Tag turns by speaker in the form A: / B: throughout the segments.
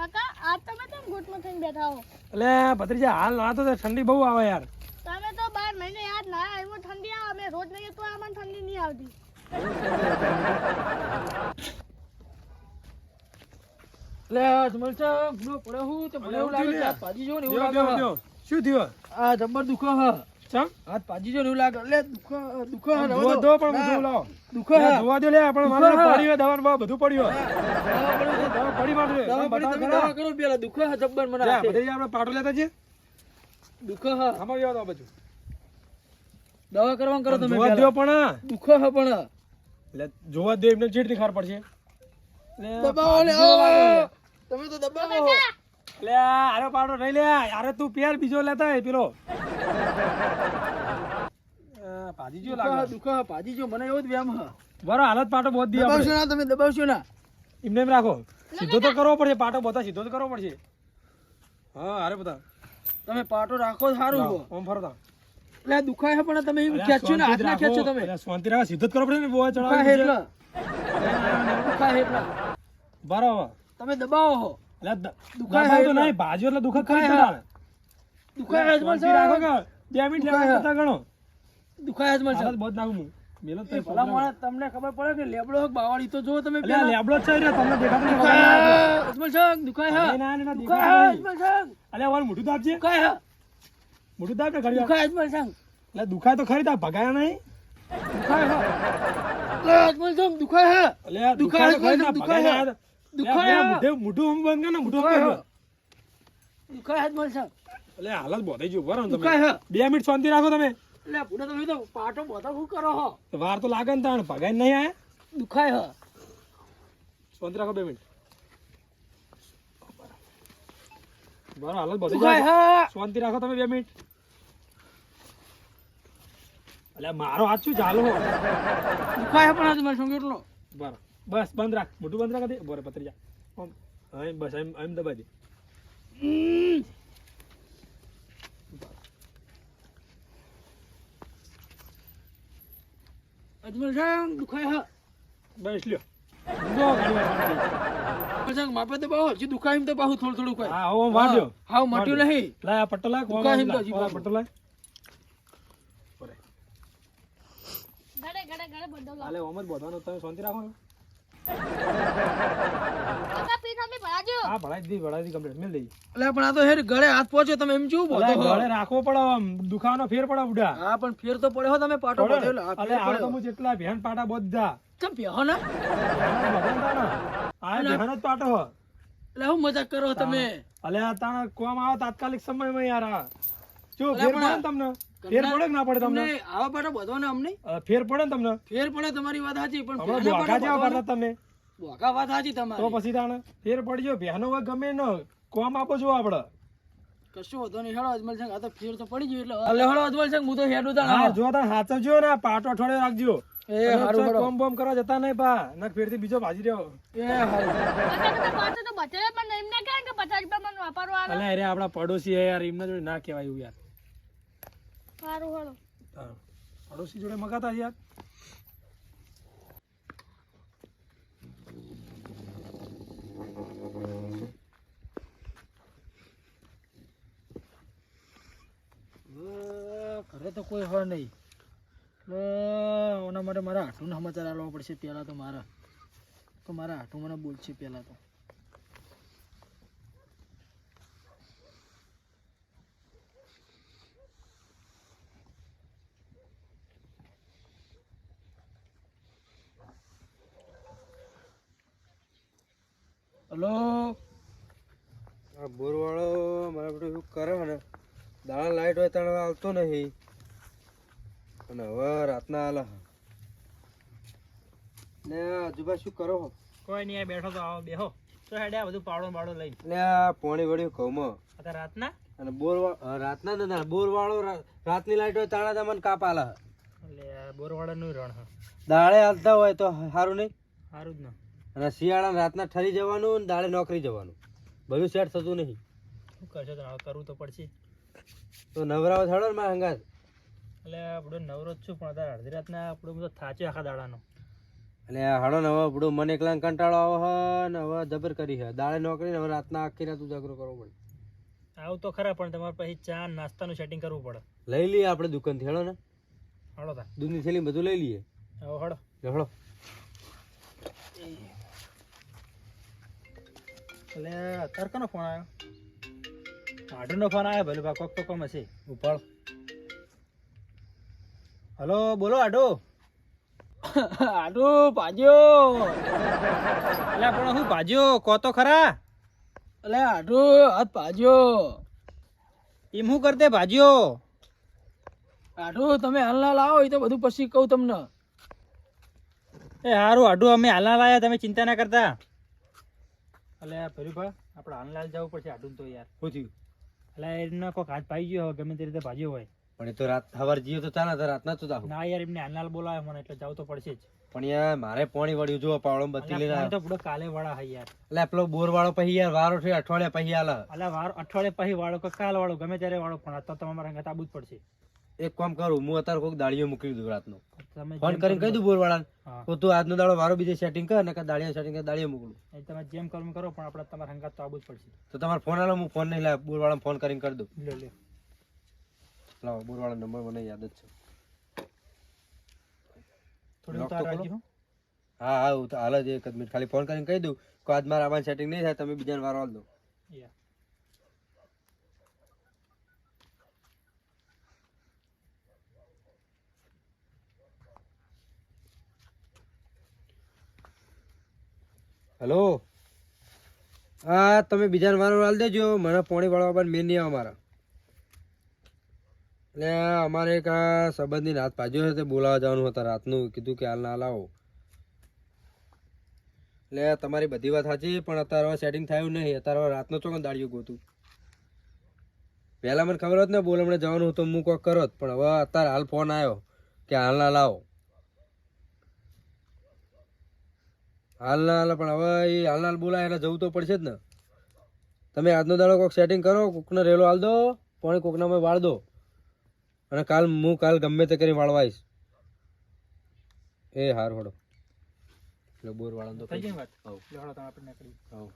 A: કાકા આજ તમે કેમ ઘૂંટમાં થઈને બેઠા હો?
B: એટલે ભત્રીજા હાલ ના તો ઠંડી બહુ આવે યાર.
A: તમે તો બાર મહિને યાદ ના આવ્યો ઠંડી આવે અમે રોજ નહીં તો આમાં ઠંડી નહીં આવતી.
C: એટલે અજમલ છે ભૂલો પડે હું તો ભલે એવું લાગે છે પાજી જો ને એવું લાગે છે.
B: શું થયું?
C: આ જબર દુખો હ
B: ચમ?
C: હાથ પાજી જો એવું લાગે. એટલે દુખો દુખો હ
B: દો પણ હું લાવો.
C: દુખો હ.
B: લે, લે આપણે મારે પડી હોય બા બધું પડ્યું
C: દવા પડી છે.
B: દવા પડી મારે.
C: દવા પડી તમે દવા કરો પેલા દુખો જબ્બર મને
B: જા,
C: હાથે.
B: આપણે પાટો લેતા છીએ
C: દુખો હ.
B: આમાં બેહો તો આ બાજુ.
C: દવા કરવાનું કરો તમે
B: જોવા. પણ
C: દુખો હ પણ.
B: એટલે જોવા દે એમને ચીડથી ખાર પડશે.
C: દબાવો. તમે તો દબાવો.
B: લે આરે પાડો નહીં લે આરે તું પેર બીજો લેતા પેલો. અ, ભાજી જો
C: દુખો હ,
B: લાગે
C: દુખો હ મને એવો જ વ્યામ હ.
B: બરો હાલત પાટો બોધ દી
C: દબાવશો ના તમે દબાવશો ના.
B: એમને એમ રાખો સીધો તો કરવો પડશે પાટો બોતા સીધો તો કરવો પડશે. હા અરે બધા.
C: તમે પાટો રાખો સારું હો.
B: ઓમ ફરો
C: એટલે દુખાય છે પણ તમે એમ ખેંચો ને હાથ ના ખેંચો તમે.
B: શાંતિ રાખો સીધો જ કરવો પડે ને બોવા
C: એટલે. દુખાય એટલે.
B: બરાબર.
C: તમે દબાવો હો.
B: એટલે
C: દુખાય
B: તો
C: એટલે.
B: નહીં ભાજ્યો એટલે દુઃખ જ
C: દુખાય
B: રાખો બે મિનિટ લેવા કરતા ગણો
C: દુખાય
B: જ
C: મળશે
B: બહુ નાખું હું મેલો તો
C: ભલા માણસ તમને ખબર પડે કે લેબડો બાવાળી તો જો તમે પેલા.
B: લેબડો છે રે, તમને દેખાતો.
C: અજમલ સાહેબ, દુખાય હા.
B: ના, ના,
C: દુખાય અજમલ સાહેબ.
B: અલે વાળ મોઢું દાબજે
C: દુખાય હા.
B: મોઢું તો ને ઘડીવાર.
C: દુખાય અજમલ સાહેબ.
B: અલ્યા, દુખાય તો ખરી તા ભગાયા નહીં
C: દુખાય હા. અલા, અજમલ સાહેબ, દુખાય હા.
B: અલ્યા,
C: દુખાય
B: દુખાય
C: દુખાય.
B: મોઢે- બંધ કર ને, મોઢું બંધ
C: હા.
B: કર.
C: દુખાય અજમલ
B: હાલત બોધાઈ ગયું, બરાબર તમે?
C: હા.
B: બે મિનિટ શાંતિ રાખો તમે.
C: એટલે ભૂડા તમે તો પાટો બધા શું કરો હો?
B: વાર તો લાગે ને તાણ ભગાઈ નહીં આયા?
C: દુખાય હા?
B: શાંતિ રાખો બે મિનિટ. બરાબર હાલત બોધાઈ જાય શાંતિ રાખો તમે બે મિનિટ. અલ્યા મારો હાથ શું ચાલુ હો?
C: દુખાય પણ એટલો?
B: બરાબર. બસ બંધ રાખ. મોટું બંધ રાખ દે બોરે પતરી જા. બસ એમ એમ દબાઈ દે.
C: અજમલ સાહેબ દુખાય હા
B: બસ લ્યો
C: માપે તો બહુ હજી દુખાય તો બહુ થોડું થોડું ખાય
B: હા હવે વાંચ્યો
C: હાવ મટ્યું નહીં
B: લાય કોમ
C: દુખાય તો. હજી
B: બોરે.
A: ગળે ગળે ગળે બધો લાવો.
B: હાલે ઓમ જ બોધવાનો તમે શાંતિ રાખો ને
A: ભરાજો
B: હા ભળાઈ દી ભળાઈ દી કમ્પ્લીટ મેલ દઈ
C: એટલે પણ આ તો હેર ગળે હાથ પહોંચે તમે એમ કેવું બોલો
B: ગળે રાખવો પડે આમ. દુખાવાનો ફેર પડે બુડા
C: હા પણ ફેર તો પડે હો તમે પાટો
B: પડે
C: પડે એટલે આ
B: તો હું જેટલા ભેન પાટા બધા.
C: ચમ પ્યો ના?
B: આ ભેન જ પાટો હો.
C: એટલે હું મજાક કરો તમે?
B: અલે આ તાણ કોમ આવે તાત્કાલિક સમયમાં યાર આ. જો ફેર પડે તમને? ફેર પડે ના પડે તમને?
C: આવા પાટો બધવાને અમને?
B: ફેર પડે ને તમને?
C: ફેર પડે તમારી વાત સાચી પણ
B: તમે
C: બોકા વાત સાચી
B: તો પછી તાણે ફેર પડજો બહેનો હોય ગમે ન કોમ આપો છો આપડે.
C: કશો વધો નહીં હેડો અજમલ સંગ આ તો ફેર તો પડી ગયું એટલે. એટલે હેડો અજમલ સંગ હું તો હેડું તાણ.
B: હા જો તાણ હાચવજો ને પાટો અઠવાડિયે રાખજો.
C: એ હારું હેડો.
B: કોમ બોમ કરવા જતા નહીં પા નક ફેરથી બીજો ભાજી રહ્યો.
C: એ હારું.
A: પાછો તો બચે પણ એમ કહે કે પચાસ રૂપિયા મને વાપરવા આવે?
B: અલે અરે આપડા પડોશી હે યાર એમને જોડે ના કહેવાય એવું યાર.
A: સારું હળો
B: પડોશી જોડે મગાતા યાર.
C: ઘરે તો કોઈ હોય નહીં. ઓના માટે મારા હાટુને સમાચાર આલવા પડશે પહેલા તો મારા. તો મારા હાટુ મને બોલશે પહેલા તો હલો
D: આ બોરવાળો મારા બધું એવું કરે ને દાણા લાઈટ હોય ત્યારે આવતો નહીં. અને હવે રાતના આલે ને આજુબા શું કરો હો?
B: કોઈ નહીં બેઠો તો આવો બેહો. તો હેડ્યા બધું પાડો બાડો લઈ
D: ને પોણી વળ્યું ઘઉંમાં.
B: અત્યારે રાતના?
D: અને બોર રાતના ના બોરવાળો રા- રાતની લાઈટ હોય તાણા તમને કાપ આલા.
B: એટલે બોરવાડાનું રણ
D: દાળે હાલતા હોય તો સારું નહીં?
B: સારું જ ના.
D: અને શિયાળા રાતના ઠરી જવાનું દાળે દાડે નોકરી જવાનું. બધું સેટ થતું નહીં.
B: શું કરશો તો કરવું તો પડશે.
D: તો નવરાવ થડો ને મારા હંગાત.
B: એટલે આપણો નવરો છું પણ અત્યારે અડધી રાતના આપણો બધો થાચે આખા દાડાનો.
D: એટલે હાડો ને હવે આપણું મને એકલા કંટાળો આવે હે ને હવે જબર કરી હે. દાડે નોકરી ને હવે રાતના આખી રાત ઉજાગરો કરવો પડે.
E: આવું તો ખરા પણ તમારે પછી ચા નાસ્તાનું સેટિંગ કરવું પડે.
D: લઈ લઈએ આપણે દુકાનથી હેડો ને.
E: હળો તા.
D: દૂધની થેલી બધું લઈ લઈએ.
E: હળો
D: હેડો
E: એટલે અત્યારે કોનો ફોન આવ્યો? આઢુનો ફોન આવ્યો ભલે ભાઈ કોક તો કોમ હશે. ઉપાડ. હલો બોલો આઢો. આઢો ભાજ્યો. એટલે પણ હું ભાજ્યો? કો તો ખરા. એટલે આઢો હાથ ભાજ્યો. એમ હું કરતે ભાજ્યો? આઢો તમે હાલના લાવો એ તો બધું પછી કહું તમને. એ હારું આઢું અમે હાલના લાયા તમે ચિંતા ના કરતા. એટલે ભર્યું આપણે હાલના જવું પડશે આઢું તો યાર.
D: શું થયું?
E: એટલે એમને કોઈક હાથ પાઈ ગયો ગમે તે રીતે ભાજ્યો હોય.
D: પણ એ તો રાત સવાર જીઓ તો ચાલે રાતના તો જાવ
E: ના યાર એમને હાલનાલ બોલાવે મને એટલે જવું તો પડશે જ.
D: પણ યાર મારે પોણી વળ્યું જો પાવડો બત્તી લઈને
E: તો પૂરો કાલે વાળા હોય યાર.
D: એટલે પેલો બોર વાળો પછી યાર વારો છે અઠવાડિયા પછી આલે
E: અલ્યા વાર અઠવાડિયા પછી વાળો કે કાલ વાળો ગમે ત્યારે વાળો પણ આ તો તમારા આબુ જ પડશે.
D: એક કામ કરું હું અત્યારે કોઈક દાળીઓ મૂકી દઉં રાતનો. ફોન કરીને કહી દઉં બોર તો તું આજનો દાડો મારો બીજે સેટિંગ કર ને દાળીઓ સેટિંગ કર દાળીઓ મોકલું.
E: તમે જેમ કરો કરો પણ આપણે તમારા હંગાત તો આવું જ પડશે.
D: તો તમારો ફોન આલો હું ફોન નહીં લાવ બોર ફોન કરીને કરી દઉં.
E: લ્યો લ્યો
D: લાવો બોર વાળા નંબર મને યાદ જ છે.
E: થોડી ઉતાર રાખજો હા.
D: હા હું તો હાલ જ એક મિનિટ. ખાલી ફોન કરીને કહી દઉં કે આજ મારા આવવાનું સેટિંગ નહીં થાય તમે બીજાને વારો આલ દો.
E: યા.
D: હેલો? હા, તમે બીજાને વારો હાલ દેજો. મને પોણી વાળવા પણ મેન નહીં અમારા. એટલે અમારે એક આ સંબંધની રાત પાજ્યો છે, તે બોલાવવા જવાનું હતા રાતનું. કીધું કે હાલ ના લાવો. એટલે તમારી બધી વાત સાચી, પણ અત્યારે સેટિંગ થયું નહીં. અત્યારે રાતનો ચોકન દાળિયું ગોતું. પહેલાં મને ખબર હોત ને, બોલ હમણાં જવાનું હતું, હું કોક કરો પણ હવે અત્યારે હાલ ફોન આવ્યો કે હાલ ના લાવો. હાલ ના હાલ પણ હવે એ હાલ ના હાલ બોલાય એટલે જવું તો પડશે જ ને. તમે આજનો દાડો કોક સેટિંગ કરો કોકને રેલો હાલ દો પણ અમે વાળ દો. અને કાલ હું કાલ ગમે તે કરી વાળવાઈશ એ હાર હોડો. એટલે બોર વાળા તો
E: થઈ જાય વાત?
D: હવ.
E: તમે આપણે નીકળી
D: હવ.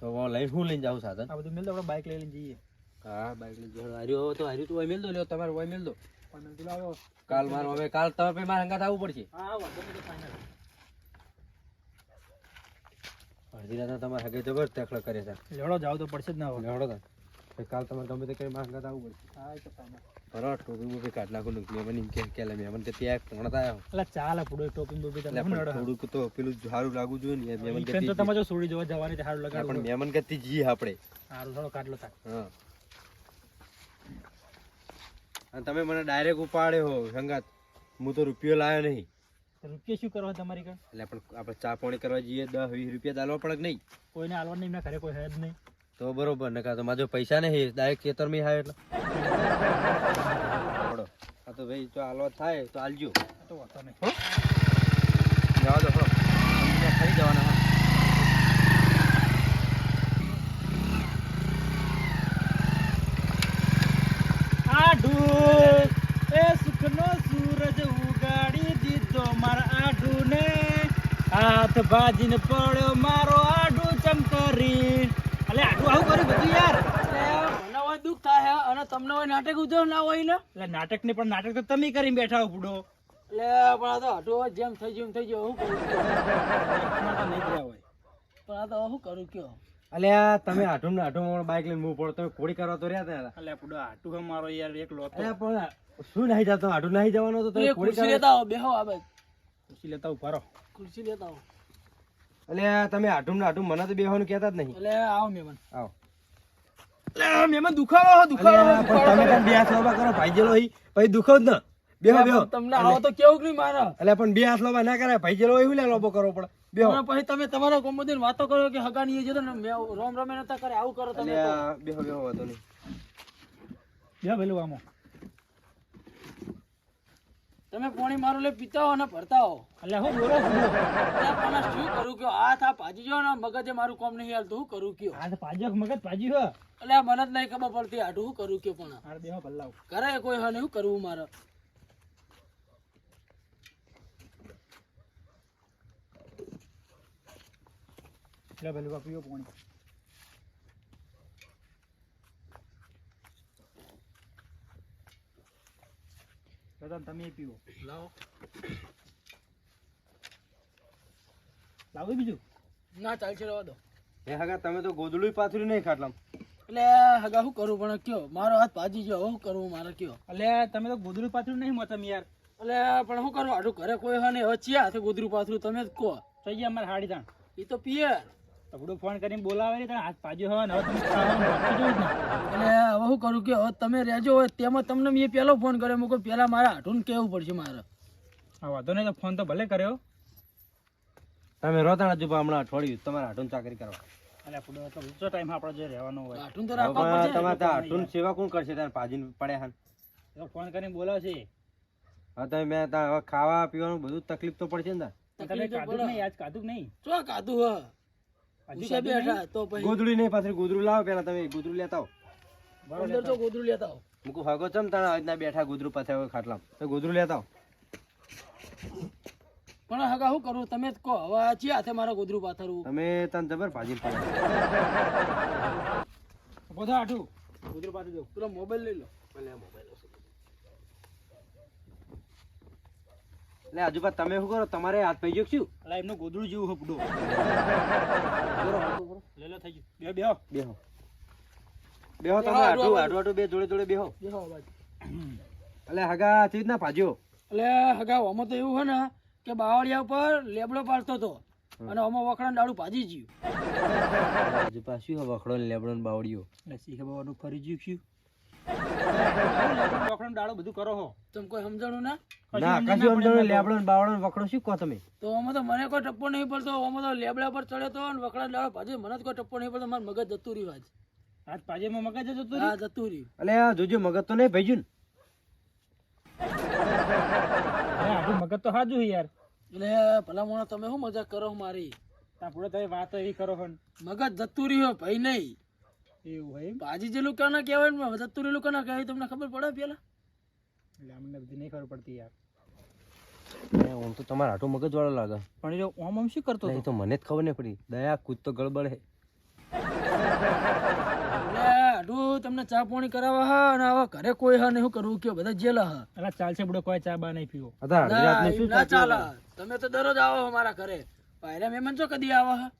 D: તો લઈને હું લઈને જાઉં સાધન?
E: આ બધું મેલ દો આપણે બાઇક લઈને જઈએ.
D: હા બાઈક લઈને જાઉં હાર્યું તો હાર્યું તો ઓય મેલ દો લ્યો તમારે ઓય મેલ દો. કાલ મારો હવે કાલ તમે મારા હંગાત આવવું પડશે.
E: હા વાંધો final.
D: અડધી રાત તમારે હગે જબર તેખલો કરે છે
E: લ્યો જાવ તો પડશે જ ના
D: તા. કાલ તમારે ગમે તે કરી મારા આવવું પડશે.
E: હા તો
D: બરાબર ટોપી બોપી કાઢ નાખું ને મેમન એમ કે કે મેમન કે ત્યાં પોણત આવ્યો
E: એટલે ચાલે પૂડો ટોપી બોપી તમે નડો.
D: થોડુંક તો પેલું સારું લાગવું જોઈએ ને મેમન કે
E: તો તમે જો છોડી જોવા જવાની તે સારું
D: પણ મેમન કે જી આપણે.
E: સારું થોડો કાઢલો તા
D: હા. અને તમે મને ડાયરેક્ટ ઉપાડ્યો હો સંગાત. હું તો રૂપિયો લાવ્યો નહીં.
E: રૂપિયા શું કરવા તમારી કણ
D: એટલે પણ આપણે ચા પાણી કરવા જઈએ દસ વીસ રૂપિયા દાલવા પડે કે નહીં?
E: કોઈને આલવા નહીં એમના ઘરે કોઈ હે જ નહીં.
D: તો બરોબર ને કાં તો માજો પૈસા નહીં ડાયરેક્ટ ખેતરમાં હાય એટલે. છોડો. આ તો ભાઈ જો હાલવા થાય તો હાલજો
E: આ તો વાંધો નહીં
D: જવા દો ત્યાં જવાના હા
E: આઢુ એ સુખનો સૂરજ ઉગાડી દીધો મારા આઢુને હાથ ભાજીને પડ્યો મારો આઢુ ચમકરી. અલે આઢુ આવું કર્યું બધું યાર.
C: મને હોય દુઃખ થાય અને તમને હોય નાટક ઉજવ ના હોય ને.
E: એટલે નાટક ને પણ નાટક તો તમે કરી બેઠા હો બુડો
C: એટલે પણ આ તો હટો જેમ થઈ જેમ થઈ ગયું હું કરું?
E: નહીં ગયા હોય.
C: પણ આ તો હું કરું કયો?
D: અલ્યા તમે આઠું ને આઠું બાઈક લઈને મૂવ પડો તમે કોડી કરવા તો રહ્યા હતા
E: અલે બુડો આઠું હે મારો યાર એક લોટ
D: અલ્યા પણ શું નહીં જતો આઠું નહીં જવાનો તો તમે કોડી
C: લેતા બેહો આ બાજુ.
E: ખુશી લેતા ઊભા રહો.
C: ખુરશી લેતા આવો.
D: એટલે તમે આઠું ને આઠું મને તો બેહવાનું કહેતા જ નહીં.
C: એટલે આવો
D: આવો.
E: મેમન દુખાવો
D: તમે બે હાથ લોબા કરો ભાઈ જેલો પછી દુખો જ ને. બેહો બેહો.
C: તમને આવો તો કેવું નહીં મારે?
D: પણ બે હાથ લોબા ના કરાય ભાઈ જેલો એવું લે લોબો કરવો પડે? બેહો.
C: પછી તમે તમારા કોમોદીન વાતો કરો કે હગાની એ જતો ને રોમ રમે નતા કરે આવું કરો તમે.
D: બેહો બેહો વાંધો નહીં.
E: બે ભેલું આમો.
C: તમે પોણી મારું લે પીતા હો ને ભરતા હો
E: એટલે હું બોલો
C: પણ શું કરું કે આ થા પાજી જો ને મગજે મારું કોમ નહીં હાલતું. હું કરું કયો?
E: આ પાજી મગજ પાજી હો
C: એટલે મને જ નહીં ખબર પડતી આટું હું કરું કયો પણ.
E: હાર દેવા ભલ્લાવ
C: કરે કોઈ હા નહીં હું કરવું મારે?
E: એટલે ભલું બાપુ પોણી. દાદા તમે પીવો.
C: લાવો.
E: લાવું બીજું.
C: ના ચાલશે રહેવા દો.
D: એ હગા તમે તો ગોદડું પાથરી નહીં ખાટલામ.
C: એટલે હગા શું કરું પણ કયો? મારો હાથ ભાજી ગયો હવે શું કરવું મારે કયો?
E: એટલે તમે તો ગોદડું પાથરું નહીં મતમ યાર.
C: એટલે પણ શું કરું? આટલું ઘરે કોઈ હોય ને હવે ચિયા હાથે ગોદરું પાથરું તમે જ કહો.
E: થઈ ગયા અમારે હાડી દાણ
C: એ તો પીએ
E: તગડું ફોન કરીને બોલાવે ને તાણે હાથ પાજ્યો હોય હવે તમે ખાવાનું રાખી જોયું જ ને
C: એટલે હવે શું કરું કે હવે તમે રહેજો હોય તેમાં તમને મેં પહેલો ફોન કર્યો મૂકો પહેલા મારે હાટું કહેવું પડશે મારે.
E: હા વાંધો નહીં તો ફોન તો ભલે કર્યો.
D: તમે રોતાણા જુબા હમણાં અઠવાડિયું તમારે હાટુન ચાકરી કરવા.
E: એટલે આપણો તો ઊંચો ટાઈમ આપણે જે રહેવાનો હોય.
C: હાટું તો રાખવા પડશે.
D: તમારે ત્યાં સેવા કોણ કરશે તારે પાજીને પડે હાન.
E: તો ફોન કરીને બોલાવશે
D: તમે મેં હવે ખાવા પીવાનું બધું તકલીફ તો પડશે ને
E: તમે કાધું નહીં? આજ કાધું નહીં?
C: ચો કાધું હ.
E: કાઢું
C: બેઠા તો પછી
D: ગોદડું નહીં પાછળ ગોદડું લાવો પેલા તમે ગોદડું લેતા આવો.
C: અંદર તો ગોદરું લેતા આવો.
D: મૂકું હગો ચમ તારા આજના બેઠા ગોદડું પાછળ ખાટલા તો ગોદડું લેતા આવો.
C: પણ હગા શું કરું? તમે જ કહો હવે ચી હાથે મારા ગોદરું પાથરવું?
D: તમે તને જબર ભાજી પડે.
E: બધા આઠું ગોદરું પાથરી દો
C: પેલો મોબાઈલ લઈ લો.
D: એટલે આજુબા તમે શું કરો? તમારે હાથ પૈ ગયો કે શું?
E: એટલે એમનું ગોદડું જેવું હપડું લે લે થઈ ગયું. બે બે
D: બેહો. બેહો તમે આટું આટું આટું બે જોડે જોડે બેહો.
C: બેહો.
D: એટલે હગા ચીજ રીતના ભાજ્યો?
C: એટલે હગા આમાં તો એવું છે ને કે બાવળિયા ઉપર લેબડો પાડતો હતો અને આમાં વખણાં ડાળું ભાજી ગયું.
D: હજુ પાછું વખડો ને લેબડો ને બાવડીઓ
E: એટલે શીખે બાવાનું ફરી જ્યું છું ડાળો બધું કરો હો.
C: તમે કોઈ સમજાણું ના?
D: ના કશું સમજાણું લેબડો ને બાવડો ને વખડો શું કહો તમે?
C: તો આમાં તો મને કોઈ ટપ્પો નહીં પડતો આમાં તો લેબડા પર ચડ્યો તો અને વખણાં ડાળો ભાજી મને તો કોઈ ટપ્પો નહીં પડતો મારું મગજ જતું રહ્યું આજ.
E: આજ પાજેમાં મગજ જ હતું
C: હા જતું રહ્યું.
D: એટલે જોજો મગજ તો નહીં ભેજ્યું
E: અરે આટલું મગજ તો હાજુ યાર.
C: એટલે ભલા મોણા તમે શું મજાક કરો મારી?
E: ત્યાં પૂરો તમે વાત એવી કરો
C: મગજ જતું રહ્યું ભાઈ નહીં.
E: એવું હોય એમ?
C: ભાજી જેલું કાના કહેવાય ને તમને ખબર પડે પેલા?
E: એટલે અમને બધી નહીં ખબર પડતી યાર.
D: તો તમારા મગજ વાળો લાગે.
E: પણ એ ઓમ ઓમ શું કરતો
D: તો મને જ ખબર નહીં પડી. દયા કૂદ તો ગડબડ હે.
C: એટલે તમને ચા પાણી કરાવવા હા અને આવા ઘરે કોઈ હા નહીં કરવું કે બધા જેલા હા.
E: એટલે ચાલશે બડો કોઈ ચા બા નહીં પીવો.
C: ના
D: શું ચાલે?
C: ચાલે. તમે તો દરરોજ આવો છો મારા ઘરે. પાયરા મહેમાન છો કદી આવો હા?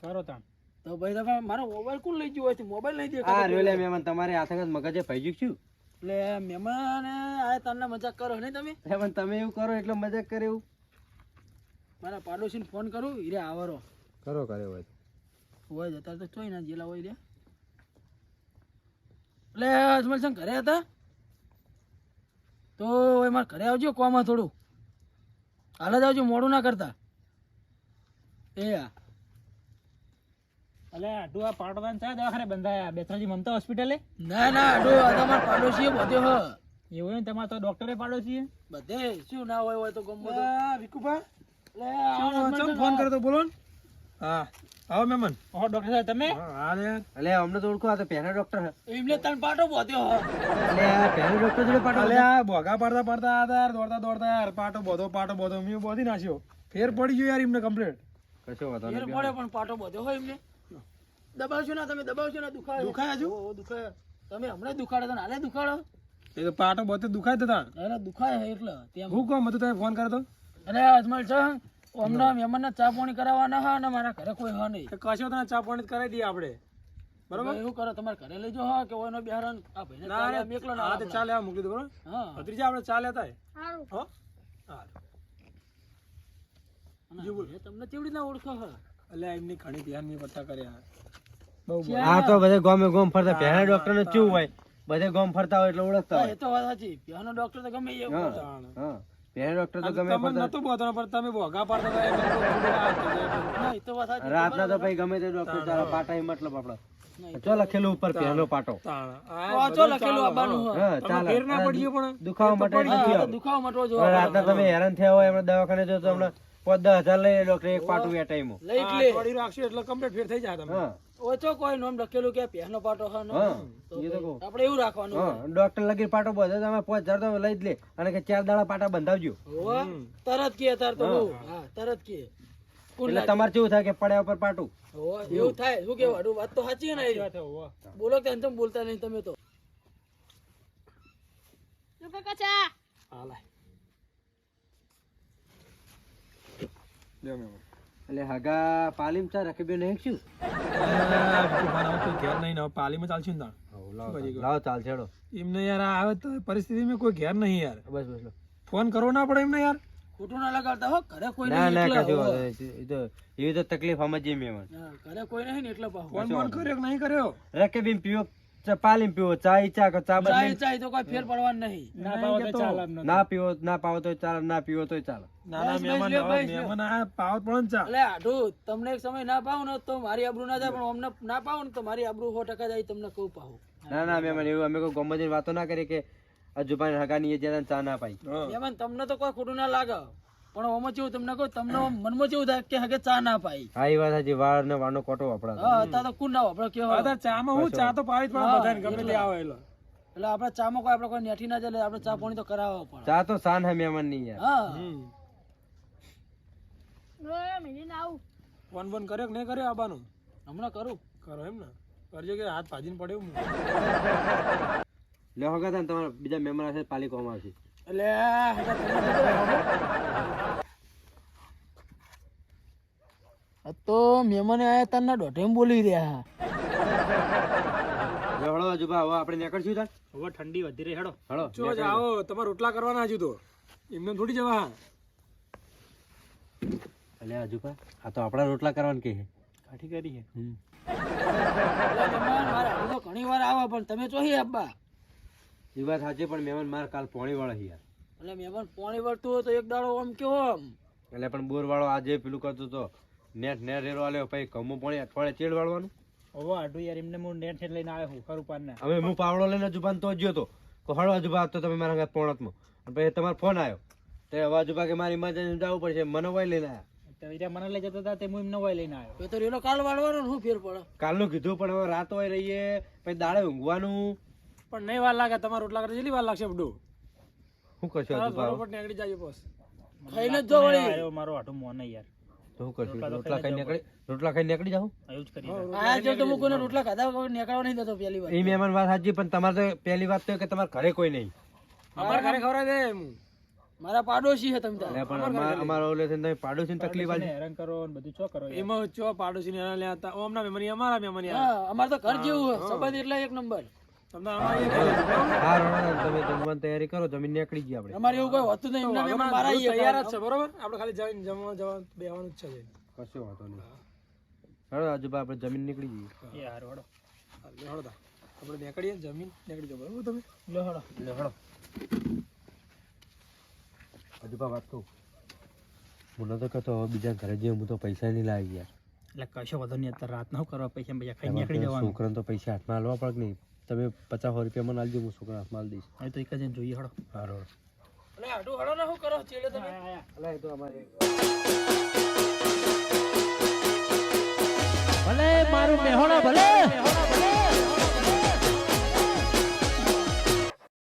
E: કરો તાણ.
C: તો ભાઈ તમે મારો મોબાઈલ કોણ લઈ ગયો હોય મોબાઈલ નહીં દે
D: આ લે મહેમાન તમારે હાથે જ મગજે ફઈ ગયું છું
C: એટલે મહેમાન આ તમને મજાક કરો નહીં તમે?
D: મહેમાન તમે એવું કરો એટલે મજાક કરે એવું?
C: મારા પાડોશીને ફોન કરું હીરે આવરો.
D: કરો કરે હોય.
C: હોય અત્યારે તો ચોઈ ના જેલા હોય રે. એટલે અજમલ સંગ ઘરે હતા? તો એ મારે ઘરે આવજો કોમાં થોડું. હાલ જ આવજો મોડું ના કરતા. એ હા
E: એટલે આટલું આ પાટોદાન ચા દવાખાને બંધાયા. બેસરાજી મમતા હોસ્પિટલે
C: ના ના આડો આ તમાર પાડોશી બધે હો.
E: એવું હોય ને તમારે તો ડોક્ટરે પાડો છીએ
C: બધે. શું ના હોય હોય તો ગમ બધો
B: વિકુભા
C: લે આ અજમલ
B: ફોન કર્યો તો બોલો હા. આવો મેમન.
E: ઓહો ડોક્ટર સાહેબ તમે?
B: હા લે.
D: અલે અમને તો ઓળખો આ તો પહેલા ડોક્ટર
C: એમને તન પાટો બોધ્યો
D: અલે પહેલા ડોક્ટર જોડે પાટો
B: અલે આ ભોગા પાડતા પાડતા આ દોડતા દોડતા યાર પાટો બોધો પાટો બોધો મેં બોધી નાખ્યો ફેર પડી ગયો યાર એમને કમ્પ્લીટ
D: કશો
C: ફેર
D: નહીં
C: પડે પણ પાટો બોધ્યો હોય એમને. દબાવશો ના તમે દબાવશો ના દુખાય.
B: દુખાય હજુ?
C: દુખાય. તમે હમણાં દુખાડો તો હાલે દુખાડો.
B: એ તો પાટો બોધે દુખાય તો તાણ.
C: એને દુખાય હે એટલે. તેમ.
B: હું કોમ હતું તમે ફોન કર્યો તો?
C: અરે અજમલ છે હમણાં મહેમાનને ચા પાણી કરાવવાના હા અને મારા ઘરે કોઈ હા નહીં.
B: કશો તને ચા પાણી કરાવી દઈએ આપણે. બરોબર?
C: એવું કરો તમારે ઘરે લઈ જો હા કે ઓનો બિહારન આ ભાઈને
B: ના
C: ચાલે,
B: રે
C: એકલો ના
B: હા ચાલે આ મોકલી દો બરોબર?
C: હા.
B: ભત્રીજા આપણે ચા લેતા
A: સારું.
B: હો?
C: સારું તમને કેવડી ના ઓળખો હા?
B: એટલે એમની ઘણી ધ્યાન મેં પત્તા કર્યા.
D: આ તો બધે ગોમે ગોમ ફરતા. પહેલા ડોક્ટર ને કેવું હોય? બધે ગોમ ફરતા હોય એટલે ઓળખતા હોય.
C: એ તો વાત સાચી. ત્યાંનો ડોક્ટર તો ગમે એ
D: હા પહેલા ડોક્ટર તો ગમે
B: તમે
D: ફરતા.
B: નતું બોલતો પણ તમે ભોગા પડતા હતા એટલે
C: એ તો વાત સાચી.
D: રાતના તો ભાઈ ગમે તે ડોક્ટર તારા પાટા મતલબ આપડા ચો લખેલું ઉપર પહેલો પાટો.
B: તાણ.
C: લખેલું આવવાનું હા.
D: હા. ચાલે.
B: ફેર ના પડીએ પણ.
D: દુખાવા માટે નથી
C: દુખાવો મટવો જો
D: રાતના તમે હેરાન થયા હોય એમણે દવાખાને જો તો હમણાં પાંચ દસ હજાર લઈ ડોક્ટર એક પાટું એ ટાઈમ
C: લઈ જ
B: રાખશો એટલે કમ્પ્લીટ ફેર થઈ જાય તમે.
D: હા.
C: ઓછો કોઈ નોમ લખેલું કે પહેનો પાટો હા
D: હા એ તો
C: આપણે એવું રાખવાનું
D: હા ડોક્ટર લગી પાટો બધો તમે પાંચ હજાર તો લઈ જ લે. અને કે ચાર દાડા પાટા બંધાવજો?
C: તરત કે તાર તો. હા. તરત કે
D: એટલે તમારે કેવું થાય કે પડ્યા ઉપર પાટું?
C: એવું થાય. શું કેવું વાત તો સાચી છે ને એ?
B: વાત છે,
C: બોલો કે તમે બોલતા નહીં તમે તો.
B: મેમન.
D: એટલે હગા પાલીમ ચા રખી નહીં શું
B: ઘેર નહીં ને પાલીમાં ચાલશું ને તાણ. બધી ગયો.
D: લાવો ચાલ છેડો.
B: એમને યાર આવે તો પરિસ્થિતિમાં કોઈ ઘેર નહીં યાર.
D: બસ બસ
B: ફોન કરવો ના પડે એમને યાર.
C: ખોટું ના લગાડતા હો ઘરે કોઈ
D: ના ના કશું
C: હોવે.
D: વાંધો નહીં. એ તો એવી તો તકલીફ સમજીએ
C: હા, ઘરે કોઈ નહીં ને એટલે
B: ફોન ફોન કર્યો નહીં કર્યો?
D: રકે પીઓ ચા પાલીમ પીવો ચા ચા કે ચા
C: ચાય
D: બદલી
C: ચાય તો કોઈ ફેર પડવાનું નહીં.
D: ના પીવો ના પાવો તો ચાલ ના પીવો તો ચાલે.
B: મહેમાન. મહેમાન આ પણ ચા
C: એટલે આઢું તમને એક સમય ના પાવ ને તો મારી આબરૂ ના જાય પણ અમને ના પાવ ને તો મારી આબરૂ સો ટકા જાય તમને કહું પાહું.
D: ના ના મેમન એવું અમે કોઈ ગમે વાતો ના કરી કે આ હગાની જ્યાં ચા ના પાઈ
B: હા.
C: તમને તો કોઈ ખોટું ના લાગે. પણ ઓમાં કેવું તમને કહું તમને મનમાં કેવું થાય કે હગે ચા ના પાઈ
D: હા એ વાત સાચી. વાળ ને વાળનો કોટો વપરાતો.
C: હા અત્યારે તો કુણ ના વાપરો કેવો
B: અત્યારે ચામાં હું ચા તો પાવી જ પડે બધાને ગમે તે આવે એટલે.
C: એટલે આપણે ચામાં કોઈ આપણે કોઈ નેઠી ના જાય આપણે ચા પાણી તો કરાવવા પડે.
D: ચા તો શાન હે મહેમાનની યાર.
C: હા.
A: મિલીને આવું.
B: ફોન બોન કર્યો કે નહીં કર્યો આબાનું?
C: હમણાં કરું.
B: કરો એમ ને. કરજો કે હાથ ભાજીને પડ્યો હું.
D: લે હગા થાય તમારા બીજા મહેમાન આવશે પાલી કોમ આવશે.
C: એટલે તો મહેમાને આયા તને દોઢેમ બોલી રહ્યા.
D: હળો આજુબા હવે આપણે નીકળશું તાર
E: હવે ઠંડી વધી રહી હેડો
D: હળો
B: જો જ આવો તમારે રોટલા કરવાના હજુ તો. એમને થોડી જવા.
D: અલે આજુબા આ તો આપણા રોટલા કરવાનું કે છે.
E: કાઠી કરી છે.
C: એટલે ઘણી વાર આવા પણ તમે ચોહી અબ્બા.
D: એ વાત સાચી પણ મહેમાન માર કાલ પોણી વાળા છે યાર.
C: એટલે મહેમાન પોણી વળતું હોય તો એક દાડો આમ કેવો આમ.
D: એટલે પણ બોર વાળો આજે પેલું કરતો તો નેટ નેટ રેરો આલ્યો પછી કમું પોણી અઠવાડિયે ચેડ વાળવાનું?
E: હવે આડું યાર એમને હું નેટ લઈને આવ્યો હું ખરું પાન
D: હવે હું પાવડો લઈને જુબાન તો જ્યો તો. તો અજુબા હતો તો તમે મારા ઘર પોણતમાં. પછી તમારો ફોન આવ્યો. તે હવે અજુબા કે મારી ઇમરજન્સી જવું પડશે મને વાય લઈને આવ્યા.
E: મને લઈ જતા હતા તે હું એમને હોય લઈને આવ્યો.
C: તો રેલો કાલ વાળવાનો શું ફેર પડે?
D: કાલનું કીધું પણ હવે રાત હોય રહીએ પછી દાડે ઊંઘવાનું.
B: પણ નહીં વાર લાગે તમારે રોટલા કરે કેટલી વાર લાગશે બધું?
D: શું કરશો
B: બરોબર નીકળી જાય બસ.
C: ખાઈને જ જો વળી
E: મારો આટું મોને યાર.
D: તો શું કરશું? રોટલા ખાઈ નીકળી રોટલા ખાઈ નીકળી જાઉં
E: એવું જ કરી
C: આ જો તો હું કોઈને રોટલા ખાધા વગર નીકળવા નહીં દેતો પહેલી વાર.
D: એ મહેમાન વાત સાચી પણ તમારે તો પહેલી વાત તો કે તમારે ઘરે કોઈ નહીં.
B: અમારે ઘરે ખવડાવી દે એમ.
C: મારા પાડોશી છે તમે તાર
D: પણ અમાર- અમારો ઓલે છે તમે પાડોશીને તકલીફ
E: ને
D: આવી
E: હેરાન કરો ને બધું છો કરો
B: એમાં ચો પાડોશી ને લ્યા હતા? ઓમના મેમરી અમારા મેમરી
C: હા અમારે તો ઘર જેવું છે સંબંધ એટલે એક નંબર.
D: તૈયારી કરો જમીન નીકળી ગયા આપણે.
C: અમારે એવું કોઈ હોતું નહીં. મારા
B: તૈયાર જ છે બરોબર? આપણે ખાલી જમીન જમવા જવા બેવાનું જ છે.
D: કશો વાંધો નહીં. હવે આજુબા આપણે જમીન નીકળી
B: લે હળો આપણે નીકળીએ જમીન નીકળી જાઓ. બરોબર તમે?
D: હળો આજુબા વાત કહું. મને તો કહેતો હવે બીજા ઘરે જઈએ હું તો પૈસા નહીં લાવી ગયા
E: એટલે કશો વધુ નહીં અત્યારે રાત ના કરવા પૈસા? પૈસા ખાઈ નીકળી જવાનું.
D: છોકરાને તો પૈસા હાથમાં હાલવા પડે નહીં? તમે પચાસ રૂપિયા મને આલજો હું છોકરા હાથમાં હાલ દઈશ.
E: હવે તો એક જ જોઈએ
C: હળો. ને શું કરો? ચેડે તમે?
D: અલા એ તો અમારે
E: ભલે મારું મેહોણા ભલે.